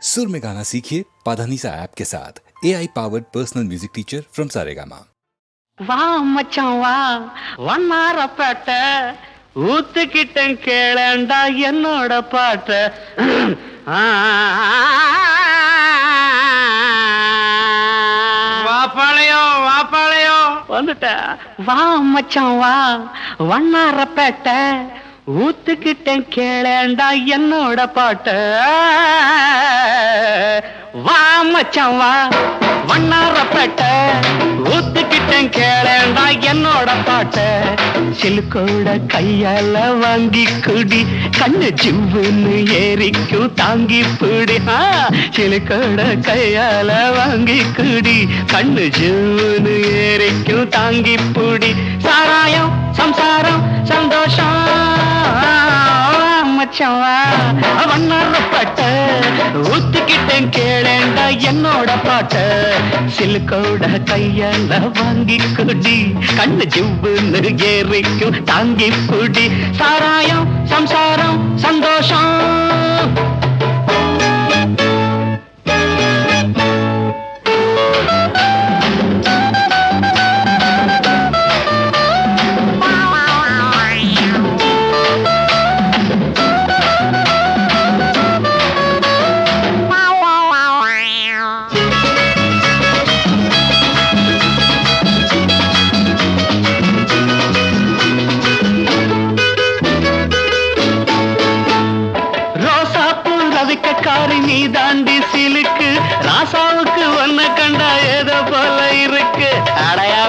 सुर में गाना सीखिए पाधानीसा ऐप के साथ A I powered personal music teacher from Saregama ವಾಹ್ ಮಚ್ಚ ವಾಹ್ ಒನ್ನಾರ ಪಾಟ ಊತಕಿಟ್ಟ ಕೇಳಂಡ ಎನ್ನೋಡ ಪಾಟ ವಾಪಾಳೆಯೋ ವಾಪಾಳೆಯೋ ಒಂದಟ ವಾಹ್ ಮಚ್ಚ ವಾಹ್ ಒಣ್ಣಾರ ಪಾಟ ஊத்துக்கிட்டேன் கேளேண்டா என்னோட பாட்ட. வா மச்சான் வா. வண்ணாரப்பேட்ட. ஊத்துக்கிட்டேன் கேளேண்டா என்னோட பாட்ட. சிலுக்கோட கையால வாங்கி குடி. கண்ணு ஜிவ்வுன்னு ஏறிக்கும் தாங்கி பிடி. சிலுக்கோட கையால வாங்கி குடி. கண்ணு ஜிவ்வுன்னு ஏறிக்கும் தாங்கி பிடி. சாராயம் சம்சாரம் சந்தோஷம். மச்சவா வண்ணாரப்பட்ட ஊத்திக்கிட்டேன் கேளேண்டா என்னோட பாட்ட. சிலுக்கோட கையால வாங்கி குடி. கண்ணு ஜிவ்வுன்னு ஏறிக்கும் தாங்கி புடி. சாராயம் சம்சாரம் சந்தோஷம்.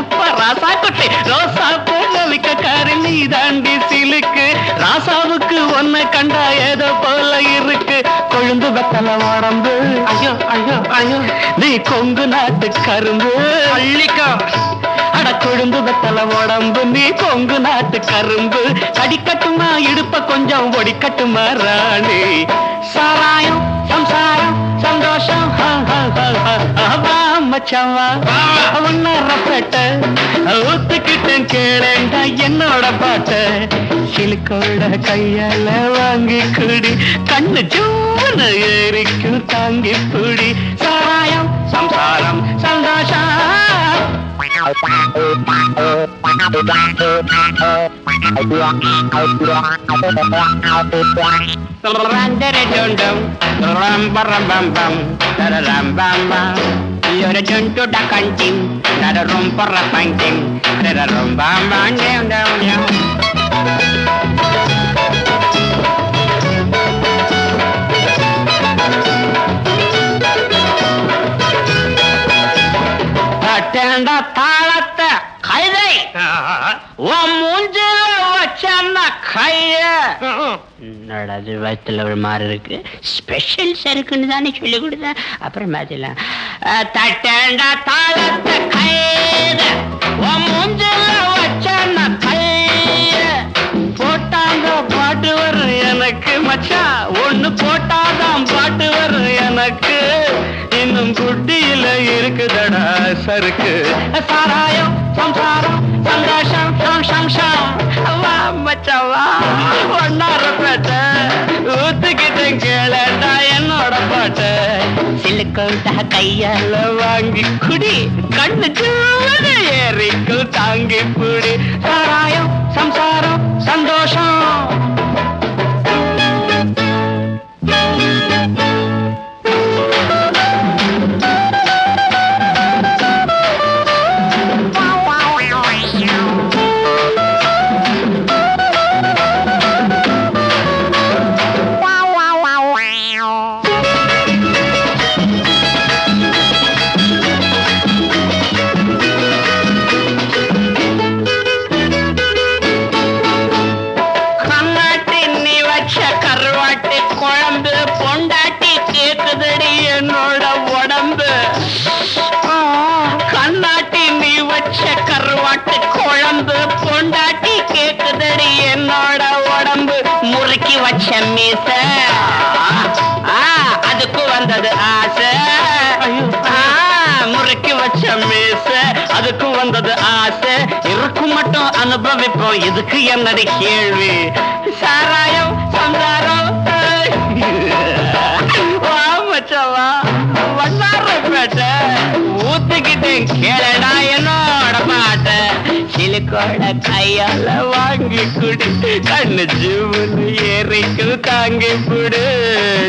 அடையாப்ப ராசா குட்டி ரோசாப்பூ ரவிக்கக்காரி நீ தாண்டி சிலுக்கு. ராசாவுக்கு ஒன்ன கண்டா ஏதோ போல இருக்கு. கொழுந்து வெத்தல உடம்பு ஐயோ ஐயோ ஐயோ. நீ கொங்கு நாட்டு கரும்பு. அள்ளிக்கோ அட கொழுந்து வெத்தல உடம்பு நீ கொங்கு நாட்டு கரும்பு. கடிக்கட்டுமா இடுப்ப கொஞ்சம் ஒடிக்கட்டுமா ராணி? சாராயம். வா மச்சான் வா ஊத்துக்கிட்டேன் கேளேண்டா என்னோட பாட்ட. கிளிக்கோட கையால வாங்கி குடி. கண்ணு ஜூன ஏறிக்கும் தாங்கி புடி. சாராயம் சம்சாரம் சந்தோஷம் Ram-da-da-dum-dum, ram-ba-ram-bam-bam, da-da-ram-bam-bam. Yo-da-dun-du-da-kan-tim, da-da-rum-ba-ra-bang-tim, da-da-rum-bam-bam-dum-dum-dum. அட்டேண்டா தாளத்தை கைதை உன் மூஞ்சில வச்ச கைய என்னடா அது வயிற்றுல ஒரு மாதிரி இருக்கு. ஸ்பெஷல் சருக்குன்னு தானே சொல்லி கொடுத்தேன். அப்புறம் மாத்திடலாம் தட்டேண்டா தாளத்தை கைத உன் மூஞ்சில வச்ச கைய போட்டாங்க பாட்டு வரும் எனக்கு மச்சான் ஒண்ணு போட்டாதான் பாட்டு இன்னும் குட்டியில இருக்குதடா சருக்கு சாராயம் சம்சாரம் சந்தோஷம் ஷம் ஷம் ஷம் வா. மச்சவா ஒன்னார பேட்ட ஊத்துக்கிட்ட கேளடா என்னோட பாட்ட. சிலுக்கோட்டா கையால வாங்கி குடி. கண்ணு சூட ஏறிக்கு தாங்கி புடி. சாராயம் சம்சாரம் சந்தோஷம். வச்ச கருவாட்டு குழம்பு. பொண்டாட்டி கேக்குதடி என்னோட உடம்பு. முறுக்கி வச்ச மீச. அதுக்கு வந்தது ஆசை. முறுக்கி வச்ச மீச. அதுக்கு வந்தது ஆசை. இருக்கும் மட்டும் அனுபவிப்போம் இதுக்கு என்னடி கேள்வி? சாராயம் சந்தாரம் வா மச்சான். செல்லா வண்ணாரப்பேட்டை ஊத்துக்கிட்டேன் கேளடா என்ன. பாட்ட சிலுக்கோட கையால வாங்கி குடு. கண்ணு ஜீவனு ஏறிக்கு தாங்கி புடு.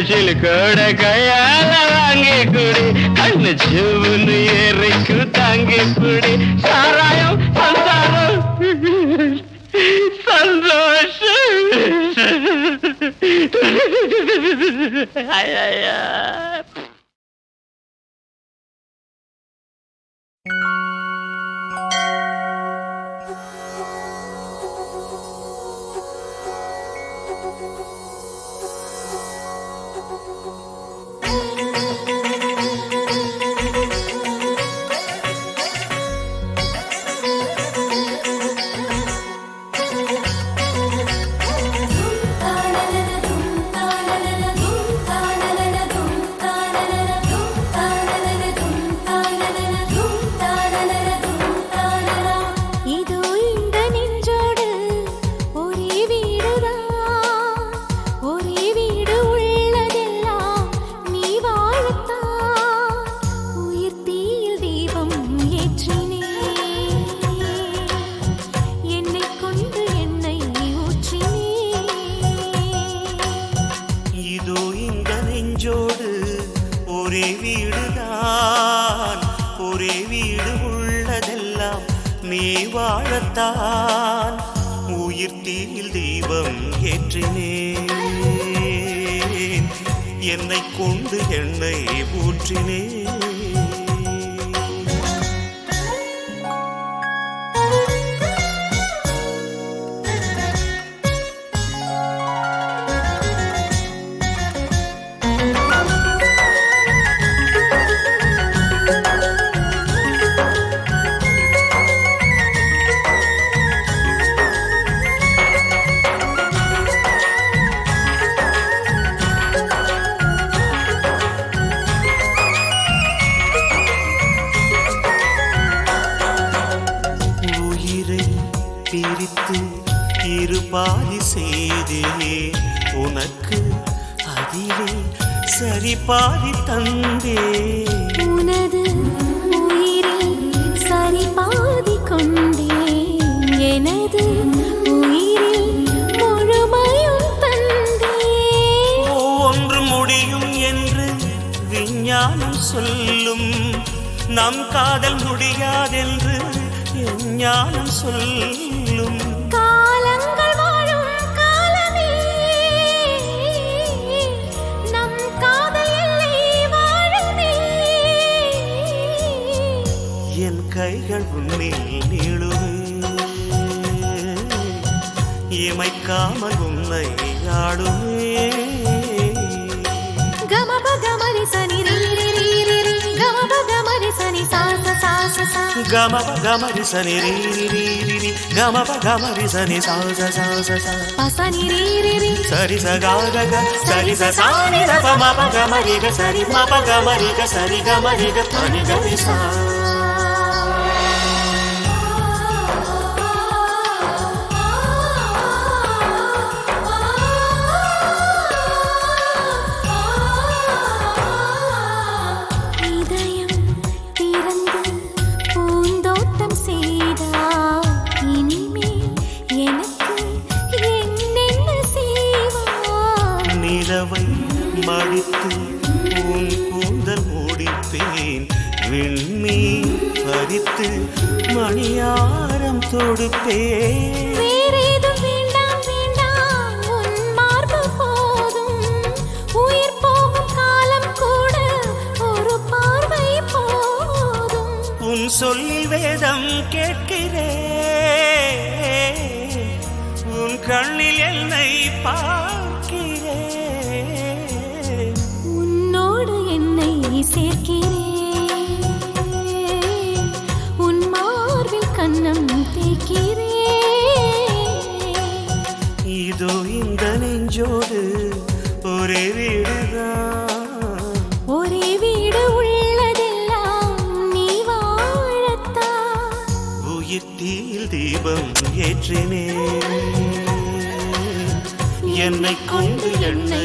சிலுக்கோட கையால வாங்கி குடு. கண்ணு ஜீவனு ஏறிக்கு தாங்கி புடு. சாராயம் சந்தாரம் சந்தோஷம். ஐயா வாழத்தான் உயிர் தீயில் தீபம் ஏற்றினேன். என்னை கொண்டு என்னை ஊற்றினேன். இருபாதி செய்தே உனக்கு அதிலே சரி பாதி தந்தே. உனது உயிரில் சரி பாதி கொண்டேன் எனது உயிரில் முழுமையும் தந்தேன் ஒன்று முடியும் என்று விஞ்ஞானம் சொல்லும். நம் காதல் முடியாதென்று ஞானம் சொல்லும். என் கைகள் உன்னில் நீளுமே இமைக்காமல் உன்னை ஆடுமே గమప గమరి సని రి రి రి రి రి గమప గమరి సని సా స సా స సా గమప గమరి సని రీ రి రి రి రి గమప గమరి సని సా స సా స సా ప సని రి రి రి సరి స గా గ గ సరి స సా ని ద ప మ ప గ మ రి గ సరి మ ప గ మ రి గ సరి గ మ రి గ ప ని గ రి సా ஏற்றினேன் என்னை கொண்டு என்னை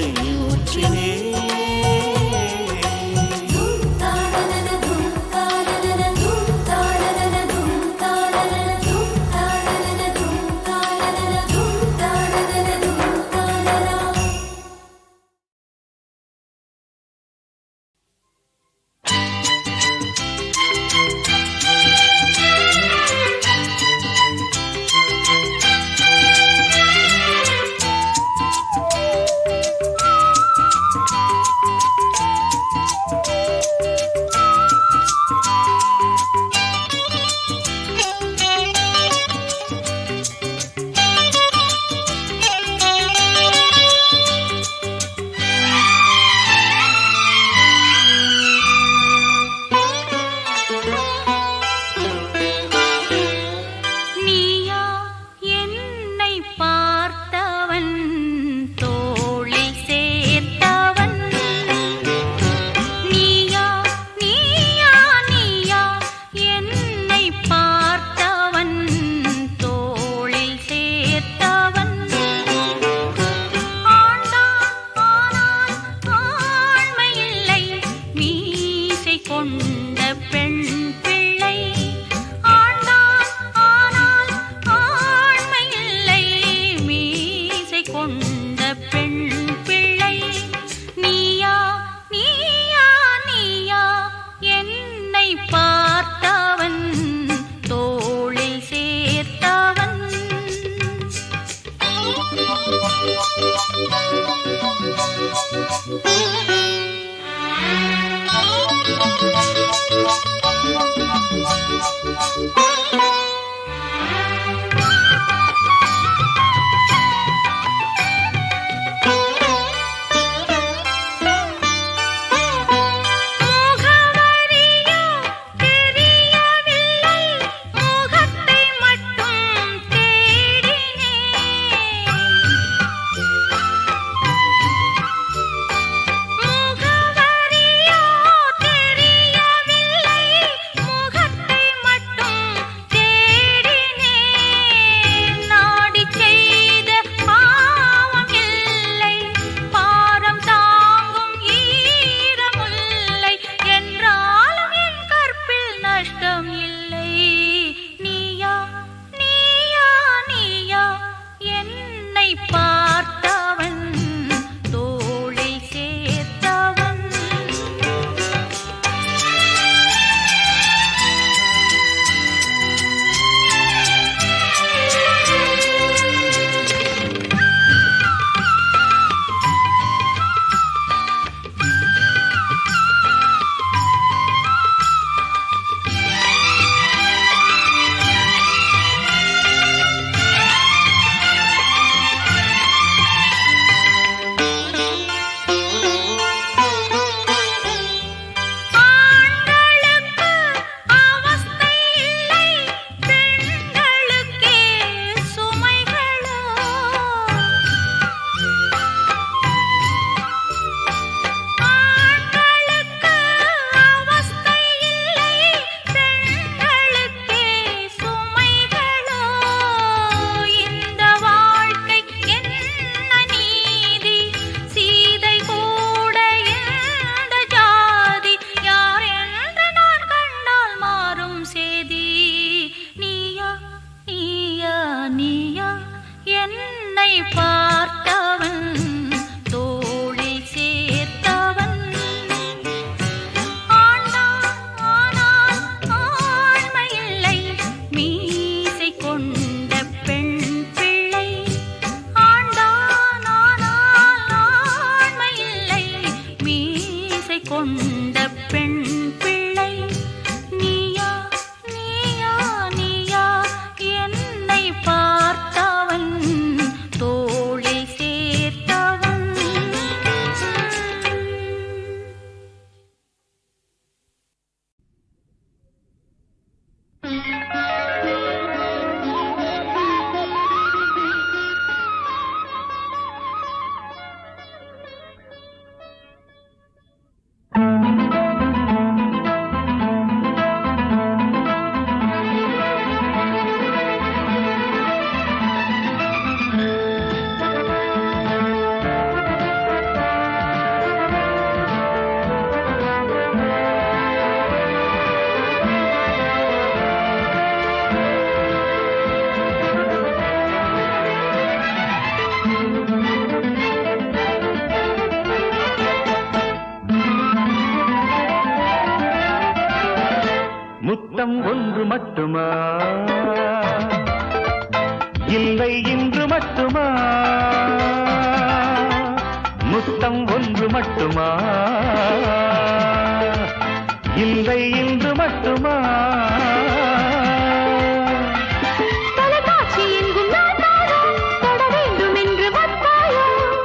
இல்லை இன்று மட்டுமா?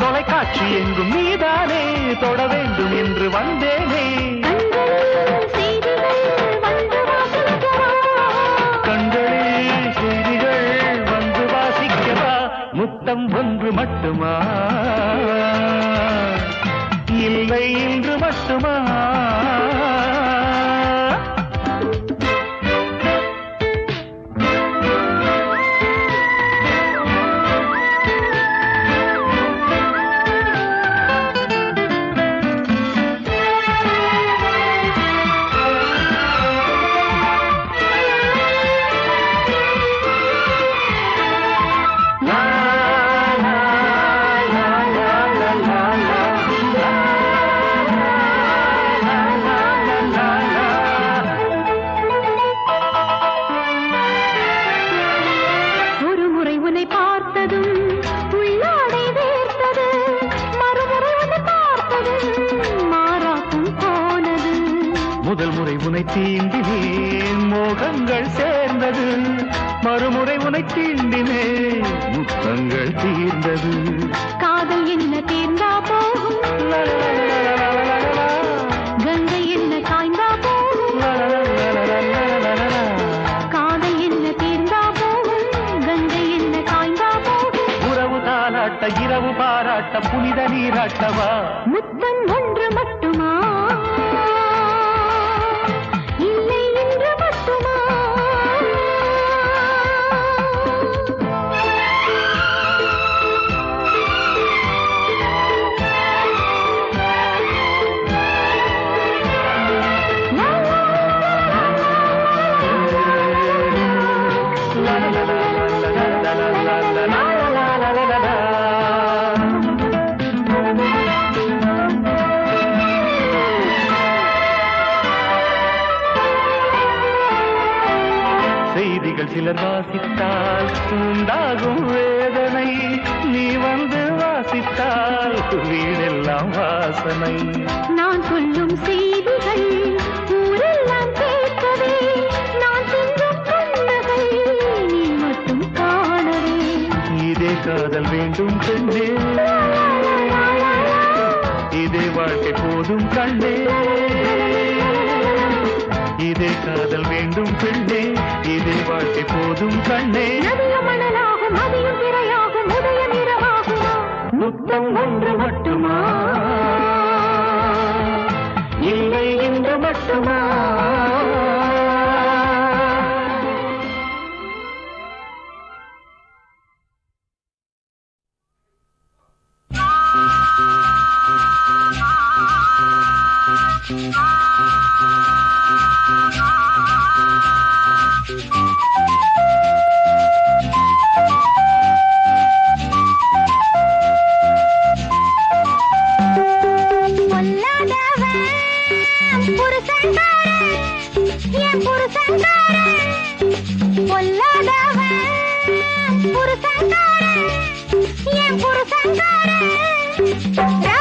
தொலைக்காட்சி எங்கும் தொட வேண்டும் என்று வந்தேனே. கண்களில் செய்திகள் வந்து வாசிக்கவா முத்தம் ஒன்று மட்டுமா? இல்லை இன்று மட்டுமா? இதே காதல் வேண்டும் பெண்ணே. இதே வாழ்க்கை போதும் கண்ணே. மணலாகும் அதிகம் பிறையாகும் உதய நிறமாகுமா? முத்தம் ஒன்று மட்டுமா? இல்லை இன்று மட்டுமா? Thank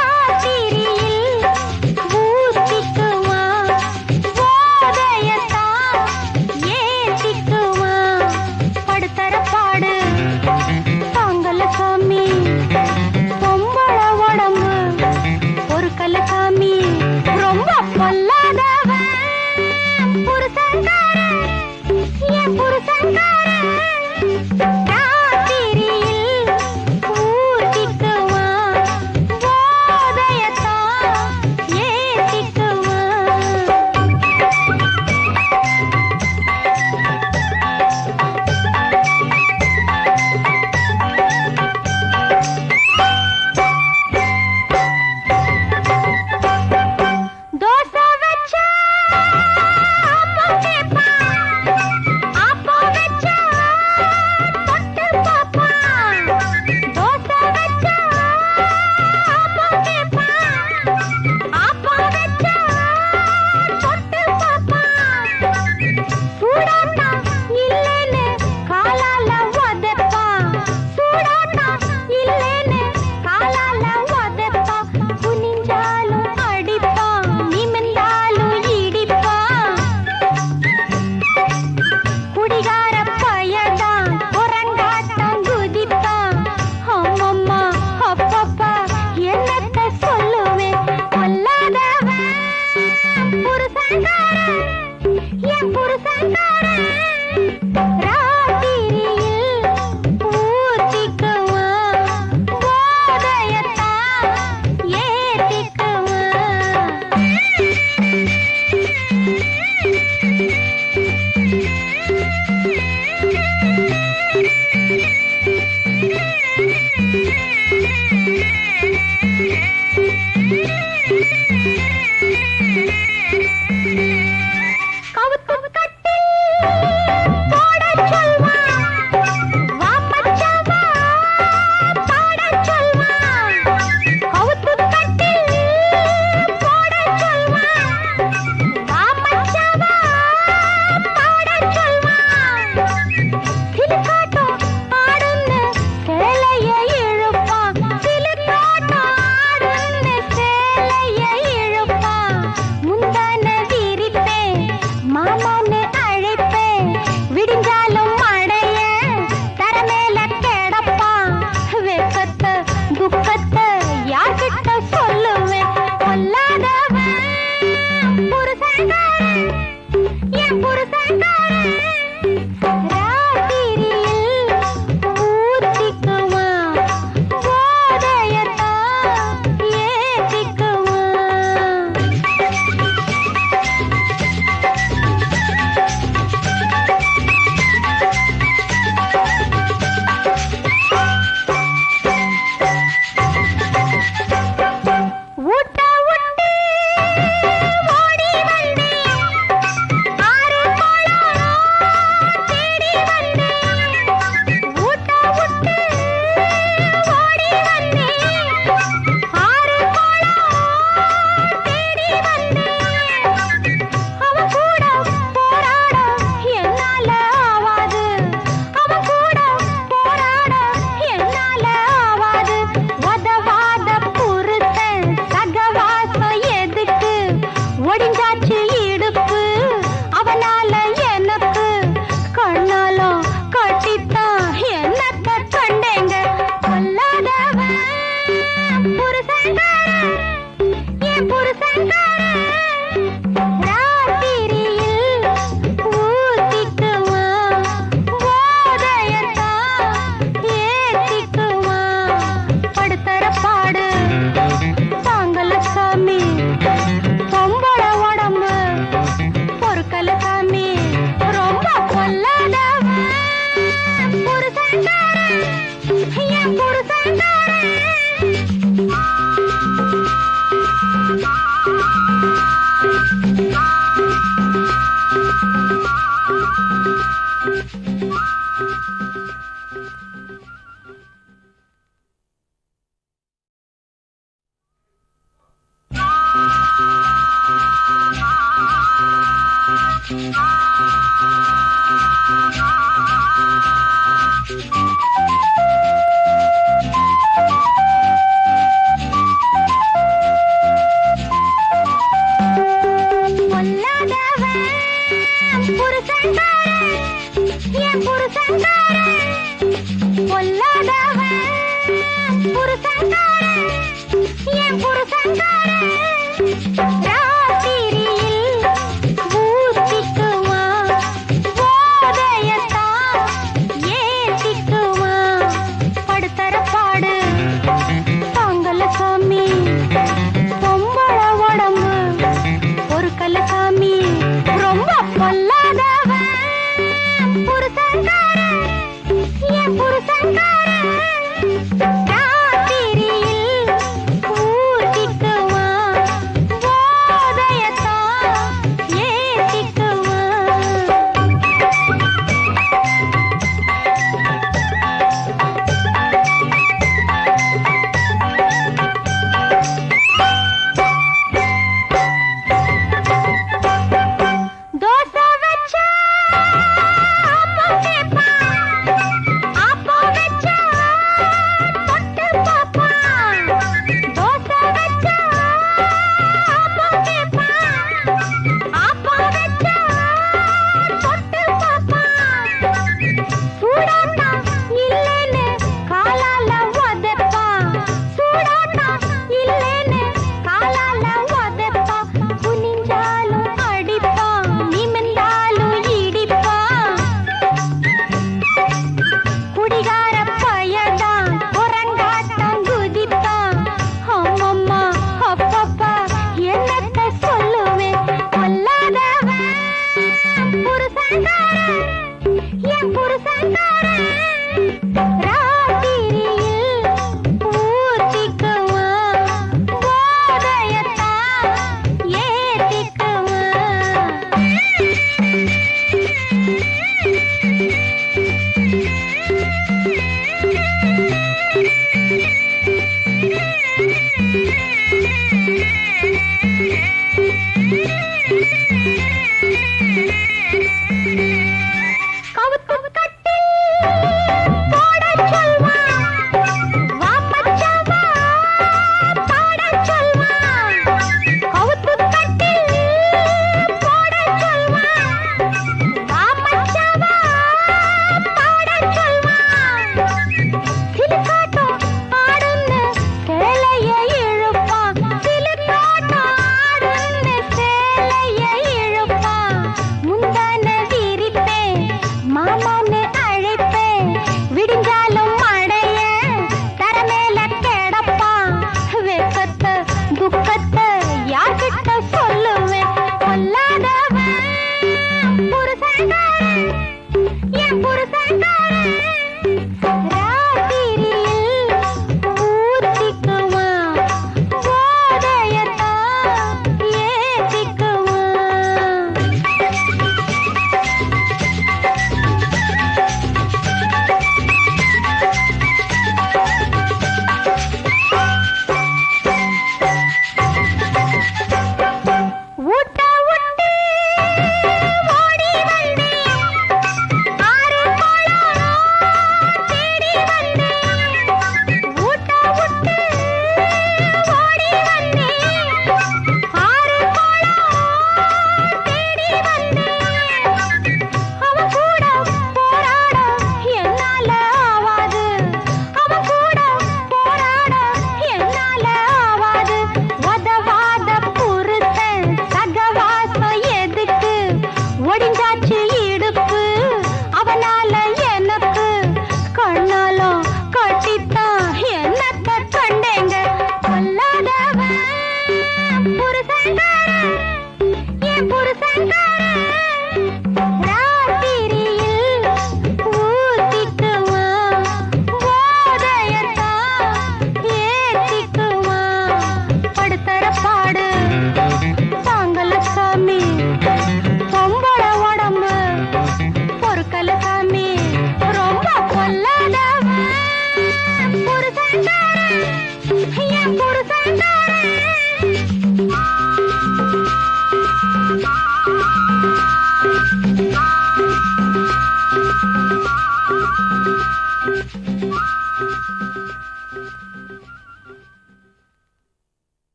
यार thank you.